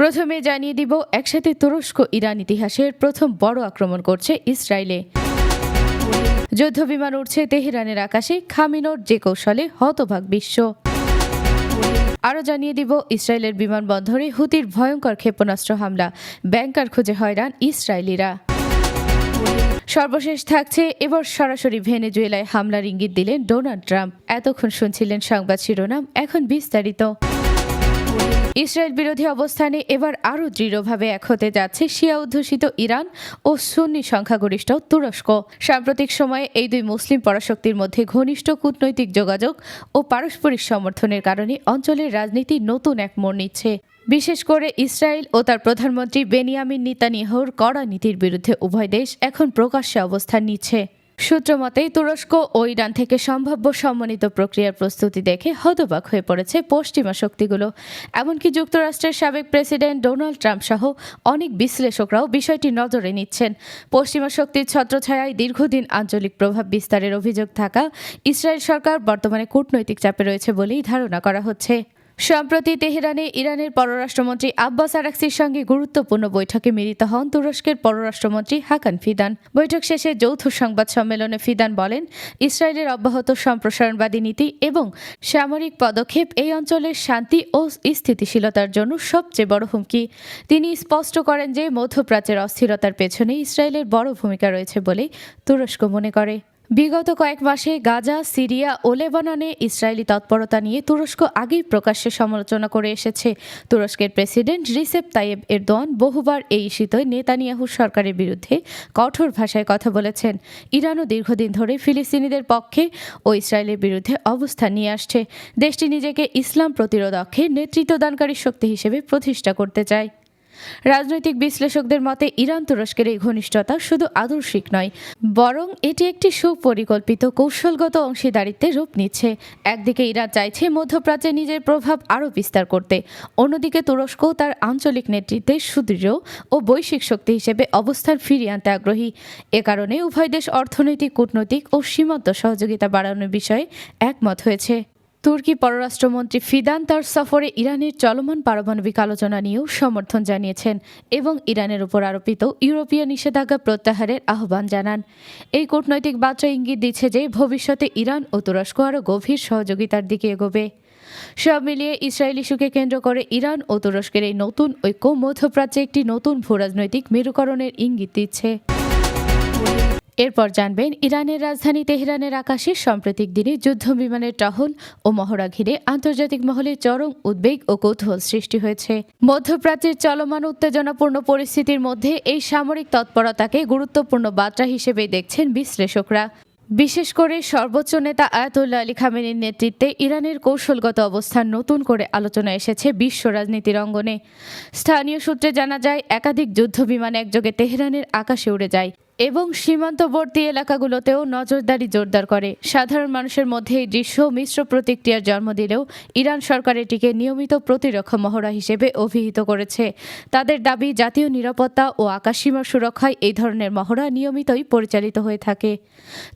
প্রথমে জানিয়ে দিব, একসাথে তুরস্ক, ইরান ইতিহাসের প্রথম বড় আক্রমণ করছে ইসরায়েলে। যুদ্ধবিমান উঠছে তেহরানের আকাশে, খামিনোর যে কৌশলে হতভাগ বিশ্ব। আরও জানিয়ে দিব, ইসরায়েলের বিমানবন্দরে হুতির ভয়ঙ্কর ক্ষেপণাস্ত্র হামলা, ব্যাংকার খুঁজে হয়রান ইসরায়েলিরা। সর্বশেষ থাকছে, এবার সরাসরি ভেনেজুয়েলায় হামলার ইঙ্গিত দিলেন ডোনাল্ড ট্রাম্প। এতক্ষণ শুনছিলেন সংবাদ শিরোনাম, এখন বিস্তারিত। ইসরায়েল বিরোধী অবস্থানে এবার আরও দৃঢ়ভাবে এক হতে যাচ্ছে শিয়া অধ্যুষিত ইরান ও সুন্নি সংখ্যাগরিষ্ঠ তুরস্ক। সাম্প্রতিক সময়ে এই দুই মুসলিম পরাশক্তির মধ্যে ঘনিষ্ঠ কূটনৈতিক যোগাযোগ ও পারস্পরিক সমর্থনের কারণে অঞ্চলের রাজনীতি নতুন এক মোড় নিচ্ছে। বিশেষ করে ইসরায়েল ও তার প্রধানমন্ত্রী বেনিয়ামিন নিতানিয়াহুর কড়া নীতির বিরুদ্ধে উভয় দেশ এখন প্রকাশ্যে অবস্থান নিচ্ছে। সূত্র মতে, তুরস্ক ও ইরান থেকে সম্ভাব্য সম্মানিত প্রক্রিয়ার প্রস্তুতি দেখে হতবাক হয়ে পড়েছে পশ্চিমা শক্তিগুলো। এমনকি যুক্তরাষ্ট্রের সাবেক প্রেসিডেন্ট ডোনাল্ড ট্রাম্প সহ অনেক বিশ্লেষকরাও বিষয়টি নজরে নিচ্ছেন। পশ্চিমা শক্তির ছত্রছায়ায় দীর্ঘদিন আঞ্চলিক প্রভাব বিস্তারের অভিযোগ থাকা ইসরায়েল সরকার বর্তমানে কূটনৈতিক চাপে রয়েছে বলেই ধারণা করা হচ্ছে। সম্প্রতি তেহরানে ইরানের পররাষ্ট্রমন্ত্রী আব্বাস আরাকসির সঙ্গে গুরুত্বপূর্ণ বৈঠকে মিলিত হন তুরস্কের পররাষ্ট্রমন্ত্রী হাকান ফিদান। বৈঠক শেষে যৌথ সংবাদ সম্মেলনে ফিদান বলেন, ইসরায়েলের অব্যাহত সম্প্রসারণবাদী নীতি এবং সামরিক পদক্ষেপ এই অঞ্চলের শান্তি ও স্থিতিশীলতার জন্য সবচেয়ে বড় হুমকি। তিনি স্পষ্ট করেন যে মধ্যপ্রাচ্যের অস্থিরতার পেছনে ইসরায়েলের বড় ভূমিকা রয়েছে বলে তুরস্ক মনে করে। বিগত কয়েক মাসে গাজা, সিরিয়া ও লেবাননে ইসরায়েলি তৎপরতা নিয়ে তুরস্ক আগেই প্রকাশ্যে সমালোচনা করে এসেছে। তুরস্কের প্রেসিডেন্ট রিসেপ তাইয়েব এরদোয়ান বহুবার এই ইস্যুতে নেতানিয়াহু সরকারের বিরুদ্ধে কঠোর ভাষায় কথা বলেছেন। ইরানও দীর্ঘদিন ধরে ফিলিস্তিনিদের পক্ষে ও ইসরায়েলের বিরুদ্ধে অবস্থান নিয়ে আসছে। দেশটি নিজেকে ইসলাম প্রতিরোধকে নেতৃত্বদানকারী শক্তি হিসেবে প্রতিষ্ঠা করতে চায়। রাজনৈতিক বিশ্লেষকদের মতে, ইরান তুরস্কের এই ঘনিষ্ঠতা শুধু আদর্শিক নয়, বরং এটি একটি সুপরিকল্পিত কৌশলগত অংশীদারিত্বে রূপ নিচ্ছে। একদিকে ইরান চাইছে মধ্যপ্রাচ্যে নিজের প্রভাব আরও বিস্তার করতে, অন্যদিকে তুরস্ক তার আঞ্চলিক নেতৃত্বে সুদৃঢ় ও বৈশ্বিক শক্তি হিসেবে অবস্থান ফিরিয়ে আনতে আগ্রহী। এ কারণে উভয় দেশ অর্থনৈতিক, কূটনৈতিক ও সীমান্ত সহযোগিতা বাড়ানোর বিষয়ে একমত হয়েছে। তুর্কি পররাষ্ট্রমন্ত্রী ফিদান তার সফরে ইরানের চলমান পারমাণবিক আলোচনা নিয়েও সমর্থন জানিয়েছেন এবং ইরানের উপর আরোপিত ইউরোপীয় নিষেধাজ্ঞা প্রত্যাহারের আহ্বান জানান। এই কূটনৈতিক বার্তা ইঙ্গিত দিচ্ছে যে ভবিষ্যতে ইরান ও তুরস্ক আরও গভীর সহযোগিতার দিকে এগোবে। সব মিলিয়ে ইসরায়েল ইস্যুকে কেন্দ্র করে ইরান ও তুরস্কের এই নতুন ঐক্য মধ্যপ্রাচ্যে একটি নতুন ভূরাজনৈতিক মেরুকরণের ইঙ্গিত দিচ্ছে। এরপর জানবেন, ইরানের রাজধানী তেহরানের আকাশে সাম্প্রতিক দিনে যুদ্ধ বিমানের টহল ও মহড়া ঘিরে আন্তর্জাতিক মহলে চরম উদ্বেগ ও কৌতূহল সৃষ্টি হয়েছে। মধ্যপ্রাচ্যের চলমান উত্তেজনাপূর্ণ পরিস্থিতির মধ্যে এই সামরিক তৎপরতাকে গুরুত্বপূর্ণ বার্তা হিসেবে দেখছেন বিশ্লেষকরা। বিশেষ করে সর্বোচ্চ নেতা আয়াতুল্লাহ আলী খামেনির নেতৃত্বে ইরানের কৌশলগত অবস্থান নতুন করে আলোচনা এসেছে বিশ্ব রাজনীতির অঙ্গনে। স্থানীয় সূত্রে জানা যায়, একাধিক যুদ্ধ বিমান একযোগে তেহরানের আকাশে উড়ে যায়। এবং সীমান্তবর্তী এলাকাগুলোতেও নজরদারি জোরদার করে। সাধারণ মানুষের মধ্যে এই দৃশ্য মিশ্র প্রতিক্রিয়ার জন্ম দিলেও ইরান সরকার এটিকে নিয়মিত প্রতিরক্ষা মহড়া হিসেবে অভিহিত করেছে। তাদের দাবি, জাতীয় নিরাপত্তা ও আকাশসীমা সুরক্ষায় এই ধরনের মহড়া নিয়মিতই পরিচালিত হয়ে থাকে।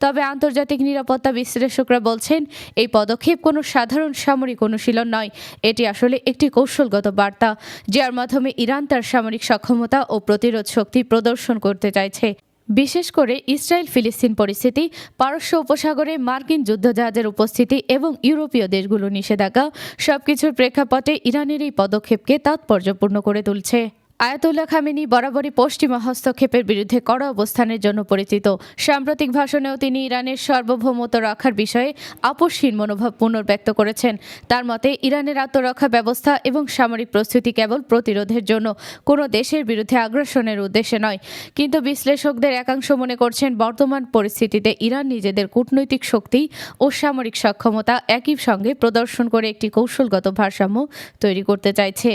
তবে আন্তর্জাতিক নিরাপত্তা বিশ্লেষকরা বলছেন, এই পদক্ষেপ কোনো সাধারণ সামরিক অনুশীলন নয়। এটি আসলে একটি কৌশলগত বার্তা, যার মাধ্যমে ইরান তার সামরিক সক্ষমতা ও প্রতিরোধ শক্তি প্রদর্শন করতে চাইছে। বিশেষ করে ইসরায়েল ফিলিস্তিন পরিস্থিতি, পারস্য উপসাগরে মার্কিন যুদ্ধজাহাজের উপস্থিতি এবং ইউরোপীয় দেশগুলো নিষেধাজ্ঞা সবকিছুর প্রেক্ষাপটে ইরানের এই পদক্ষেপকে তাৎপর্যপূর্ণ করে তুলছে। আয়াতুল্লাহ খামেনি বরাবরই পশ্চিমা হস্তক্ষেপের বিরুদ্ধে কড়া অবস্থানের জন্য পরিচিত। সাম্প্রতিক ভাষণেও তিনি ইরানের সার্বভৌমত্ব রক্ষার বিষয়ে আপসহীন মনোভাব পুনর্ব্যক্ত করেছেন। তার মতে, ইরানের আত্মরক্ষা ব্যবস্থা এবং সামরিক প্রস্তুতি কেবল প্রতিরোধের জন্য কোনো দেশের বিরুদ্ধে আগ্রাসনের উদ্দেশ্যে নয়। কিন্তু বিশ্লেষকদের একাংশ মনে করছেন, বর্তমান পরিস্থিতিতে ইরান নিজেদের কূটনৈতিক শক্তি ও সামরিক সক্ষমতা একই সঙ্গে প্রদর্শন করে একটি কৌশলগত ভারসাম্য তৈরি করতে চাইছে।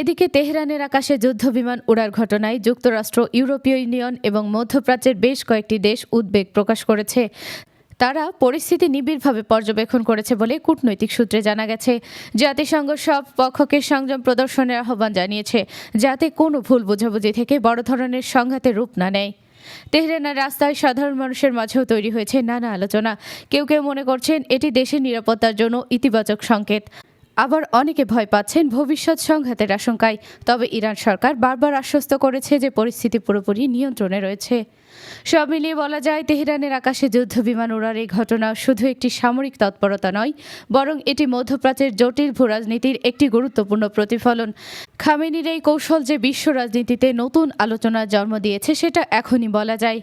এদিকে তেহরানের আকাশে যুদ্ধবিমান উড়ার ঘটনায় যুক্তরাষ্ট্র, ইউরোপীয় ইউনিয়ন এবং মধ্যপ্রাচ্যের বেশ কয়েকটি দেশ উদ্বেগ প্রকাশ করেছে। তারা পরিস্থিতি নিবিড়ভাবে পর্যবেক্ষণ করেছে বলে কূটনৈতিক সূত্রে জানা গেছে। জাতিসংঘ সব পক্ষকে সংযম প্রদর্শনের আহ্বান জানিয়েছে, যাতে কোনো ভুল বোঝাবুঝি থেকে বড় ধরনের সংঘাতে রূপ না নেয়। তেহরানের রাস্তায় সাধারণ মানুষের মাঝেও তৈরি হয়েছে নানা আলোচনা। কেউ কেউ মনে করছেন, এটি দেশের নিরাপত্তার জন্য ইতিবাচক সংকেত। আবার অনেকে ভয় পাচ্ছেন ভবিষ্যৎ সংঘাতের আশঙ্কায়। তবে ইরান সরকার বারবার আশ্বস্ত করেছে যে পরিস্থিতি পুরোপুরি নিয়ন্ত্রণে রয়েছে। সব মিলিয়ে বলা যায়, তেহরানের আকাশে যুদ্ধ, বিমান উড়ার এই ঘটনা শুধু একটি সামরিক তৎপরতা নয়, বরং এটি মধ্যপ্রাচ্যের জটিল ভূরাজনীতির একটি গুরুত্বপূর্ণ প্রতিফলন। খামেনির এই কৌশল যে বিশ্ব রাজনীতিতে নতুন আলোচনার জন্ম দিয়েছে, সেটা এখনই বলা যায়।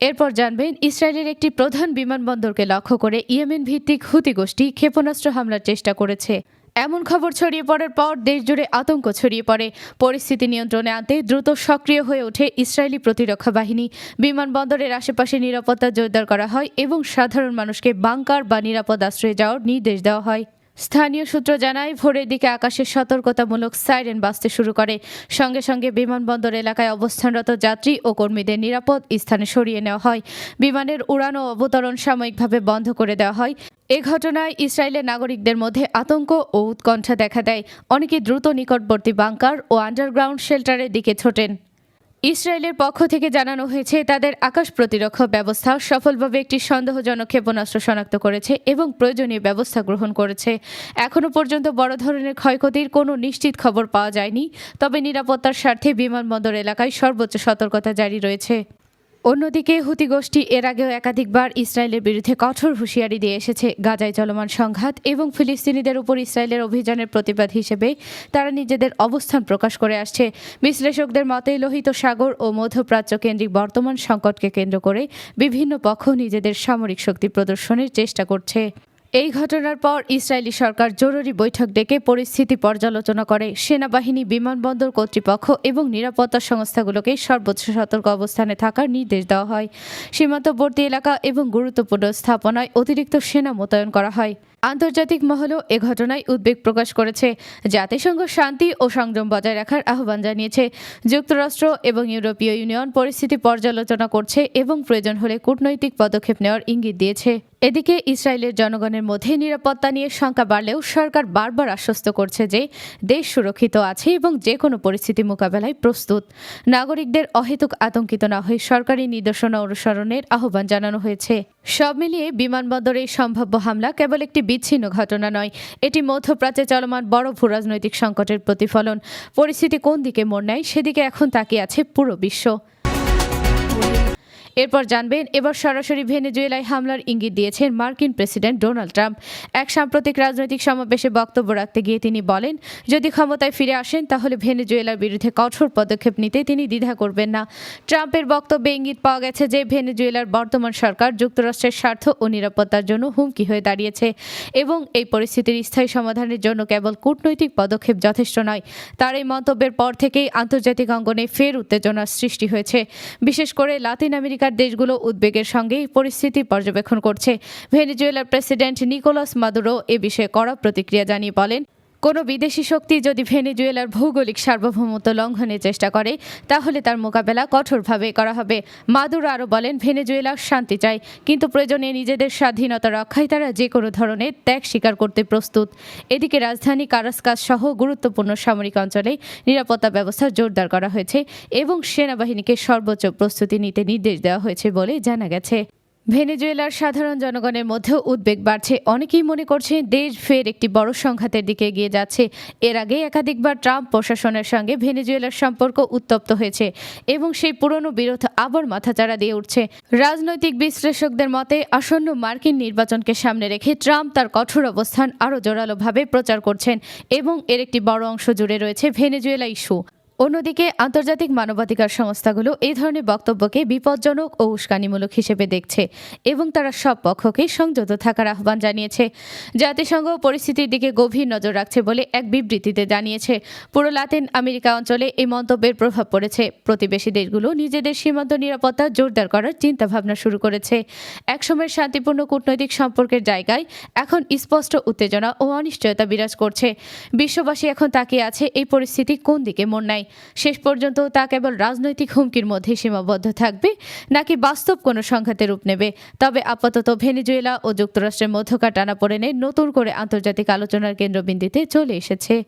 এরপর জানবেন, ইসরায়েলের একটি প্রধান বিমানবন্দরকে লক্ষ্য করে ইয়েমেন ভিত্তিক হুতি গোষ্ঠী ক্ষেপণাস্ত্র হামলার চেষ্টা করেছে। এমন খবর ছড়িয়ে পড়ার পর দেশজুড়ে আতঙ্ক ছড়িয়ে পড়ে। পরিস্থিতি নিয়ন্ত্রণে আনতে দ্রুত সক্রিয় হয়ে ওঠে ইসরায়েলি প্রতিরক্ষা বাহিনী। বিমানবন্দরের আশেপাশে নিরাপত্তা জোরদার করা হয় এবং সাধারণ মানুষকে বাংকার বা নিরাপদ আশ্রয়ে যাওয়ার নির্দেশ দেওয়া হয়। স্থানীয় সূত্র জানায়, ভোরের দিকে আকাশে সতর্কতামূলক সাইরেন বাজতে শুরু করে। সঙ্গে সঙ্গে বিমানবন্দর এলাকায় অবস্থানরত যাত্রী ও কর্মীদের নিরাপদ স্থানে সরিয়ে নেওয়া হয়। বিমানের উড়ান ও অবতরণ সাময়িকভাবে বন্ধ করে দেওয়া হয়। এ ঘটনায় ইসরায়েলের নাগরিকদের মধ্যে আতঙ্ক ও উৎকণ্ঠা দেখা দেয়। অনেকে দ্রুত নিকটবর্তী বাংকার ও আন্ডারগ্রাউন্ড শেল্টারের দিকে ছোটেন। ইসরায়েলের পক্ষ থেকে জানানো হয়েছে, তাদের আকাশ প্রতিরক্ষা ব্যবস্থা সফলভাবে একটি সন্দেহজনক ক্ষেপণাস্ত্র শনাক্ত করেছে এবং প্রয়োজনীয় ব্যবস্থা গ্রহণ করেছে। এখনও পর্যন্ত বড় ধরনের ক্ষয়ক্ষতির কোনো নিশ্চিত খবর পাওয়া যায়নি, তবে নিরাপত্তার স্বার্থে বিমানবন্দর এলাকায় সর্বোচ্চ সতর্কতা জারি রয়েছে। অন্যদিকে হুতি গোষ্ঠী এর আগেও একাধিকবার ইসরায়েলের বিরুদ্ধে কঠোর হুঁশিয়ারি দিয়ে এসেছে গাজায় চলমান সংঘাত এবং ফিলিস্তিনিদের উপর ইসরায়েলের অভিযানের প্রতিবাদ হিসেবে তারা নিজেদের অবস্থান প্রকাশ করে আসছে। বিশ্লেষকদের মতে, লোহিত সাগর ও মধ্যপ্রাচ্য কেন্দ্রিক বর্তমান সংকটকে কেন্দ্র করে বিভিন্ন পক্ষ নিজেদের সামরিক শক্তি প্রদর্শনের চেষ্টা করছে। এই ঘটনার পর ইসরায়েলি সরকার জরুরি বৈঠক ডেকে পরিস্থিতি পর্যালোচনা করে। সেনাবাহিনী, বিমানবন্দর কর্তৃপক্ষ এবং নিরাপত্তা সংস্থাগুলোকে সর্বোচ্চ সতর্ক অবস্থানে থাকার নির্দেশ দেওয়া হয়। সীমান্তবর্তী এলাকা এবং গুরুত্বপূর্ণ স্থাপনায় অতিরিক্ত সেনা মোতায়েন করা হয়। আন্তর্জাতিক মহলও এ ঘটনায় উদ্বেগ প্রকাশ করেছে। জাতিসংঘ শান্তি ও সংযম বজায় রাখার আহ্বান জানিয়েছে। যুক্তরাষ্ট্র এবং ইউরোপীয় ইউনিয়ন পরিস্থিতি পর্যালোচনা করছে এবং প্রয়োজন হলে কূটনৈতিক পদক্ষেপ নেওয়ার ইঙ্গিত দিয়েছে। এদিকে ইসরায়েলের জনগণের মধ্যে নিরাপত্তা নিয়ে শঙ্কা বাড়লেও সরকার বারবার আশ্বস্ত করছে যে দেশ সুরক্ষিত আছে এবং যে কোনো পরিস্থিতি মোকাবেলায় প্রস্তুত। নাগরিকদের অহেতুক আতঙ্কিত না হয়ে সরকারি নির্দেশনা অনুসরণের আহ্বান জানানো হয়েছে। সব মিলিয়ে বিমানবন্দরে সম্ভাব্য হামলা কেবল একটি বিচ্ছিন্ন ঘটনা নয়। এটি মধ্যপ্রাচ্যে চলমান বড় ভূরাজনৈতিক সংকটের প্রতিফলন। পরিস্থিতি কোন দিকে মোড় নেয়, সেদিকে এখন তাকিয়ে আছে পুরো বিশ্ব। এরপর জানবেন, এবার সরাসরি ভেনেজুয়েলায় হামলার ইঙ্গিত দিয়েছেন মার্কিন প্রেসিডেন্ট ডোনাল্ড ট্রাম্প। এক সাম্প্রতিক রাজনৈতিক সমাবেশে বক্তব্য রাখতে গিয়ে তিনি বলেন, যদি ক্ষমতায় ফিরে আসেন, তাহলে ভেনেজুয়েলার বিরুদ্ধে কঠোর পদক্ষেপ নিতে তিনি দ্বিধা করবেন না। ট্রাম্পের বক্তব্যে ইঙ্গিত পাওয়া গেছে যে, ভেনেজুয়েলার বর্তমান সরকার যুক্তরাষ্ট্রের স্বার্থ ও নিরাপত্তার জন্য হুমকি হয়ে দাঁড়িয়েছে এবং এই পরিস্থিতির স্থায়ী সমাধানের জন্য কেবল কূটনৈতিক পদক্ষেপ যথেষ্ট নয়, তার এই মন্তব্যের পর থেকেই আন্তর্জাতিক অঙ্গনে ফের উত্তেজনার সৃষ্টি হয়েছে। বিশেষ করে লাতিন আমেরিকার দেশগুলো উদ্বেগের সঙ্গে পরিস্থিতি পর্যবেক্ষণ করছে। ভেনিজুয়েলার প্রেসিডেন্ট নিকোলাস মাদুরো এ বিষয়ে কড়া প্রতিক্রিয়া জানিয়ে বলেন কোনো বিদেশি শক্তি যদি ভেনেজুয়েলার ভৌগোলিক সার্বভৌমত্ব লঙ্ঘনের চেষ্টা করে, তাহলে তার মোকাবেলা কঠোরভাবে করা হবে। মাদুরো আরও বলেন, ভেনেজুয়েলা শান্তি চায়, কিন্তু প্রয়োজনে নিজেদের স্বাধীনতা রক্ষায় তারা যে কোনো ধরনের ত্যাগ স্বীকার করতে প্রস্তুত। এদিকে রাজধানী কারাসকাস সহ গুরুত্বপূর্ণ সামরিক অঞ্চলে নিরাপত্তা ব্যবস্থা জোরদার করা হয়েছে এবং সেনাবাহিনীকে সর্বোচ্চ প্রস্তুতি নিতে নির্দেশ দেওয়া হয়েছে বলে জানা গেছে। ভেনেজুয়েলার সাধারণ জনগণের মধ্যেও উদ্বেগ বাড়ছে। অনেকেই মনে করছে দেশ ফের একটি বড় সংঘাতের দিকে এগিয়ে যাচ্ছে। এর আগে একাধিকবার ট্রাম্প প্রশাসনের সঙ্গে ভেনেজুয়েলার সম্পর্ক উত্তপ্ত হয়েছে এবং সেই পুরনো বিরোধ আবার মাথাচাড়া দিয়ে উঠছে। রাজনৈতিক বিশ্লেষকদের মতে, আসন্ন মার্কিন নির্বাচনকে সামনে রেখে ট্রাম্প তার কঠোর অবস্থান আরও জোরালোভাবে প্রচার করছেন এবং এর একটি বড় অংশ জুড়ে রয়েছে ভেনেজুয়েলা ইস্যু। অন্যদিকে আন্তর্জাতিক মানবাধিকার সংস্থাগুলো এই ধরনের বক্তব্যকে বিপজ্জনক ও উস্কানিমূলক হিসেবে দেখছে এবং তারা সব পক্ষকে সংযত থাকার আহ্বান জানিয়েছে। জাতিসংঘ পরিস্থিতির দিকে গভীর নজর রাখছে বলে এক বিবৃতিতে জানিয়েছে। পুরো লাতিন আমেরিকা অঞ্চলে এই মন্তব্যের প্রভাব পড়েছে। প্রতিবেশী দেশগুলো নিজেদের সীমান্ত নিরাপত্তা জোরদার করার চিন্তাভাবনা শুরু করেছে। একসময়ের শান্তিপূর্ণ কূটনৈতিক সম্পর্কের জায়গায় এখন স্পষ্ট উত্তেজনা ও অনিশ্চয়তা বিরাজ করছে। বিশ্ববাসী এখন তাকিয়ে আছে এই পরিস্থিতি কোন দিকে মোড় নেয়। শেষ পর্যন্ত তা কেবল রাজনৈতিক হুমকির মধ্যে সীমাবদ্ধ থাকবে, নাকি বাস্তব কোনো সংঘাতে রূপ নেবে? তবে আপাতত ভেনিজুয়েলা ও যুক্তরাষ্ট্রের মধ্যকার টানা টানাপোড়েনে নতুন করে আন্তর্জাতিক আলোচনার কেন্দ্রবিন্দুতে চলে এসেছে।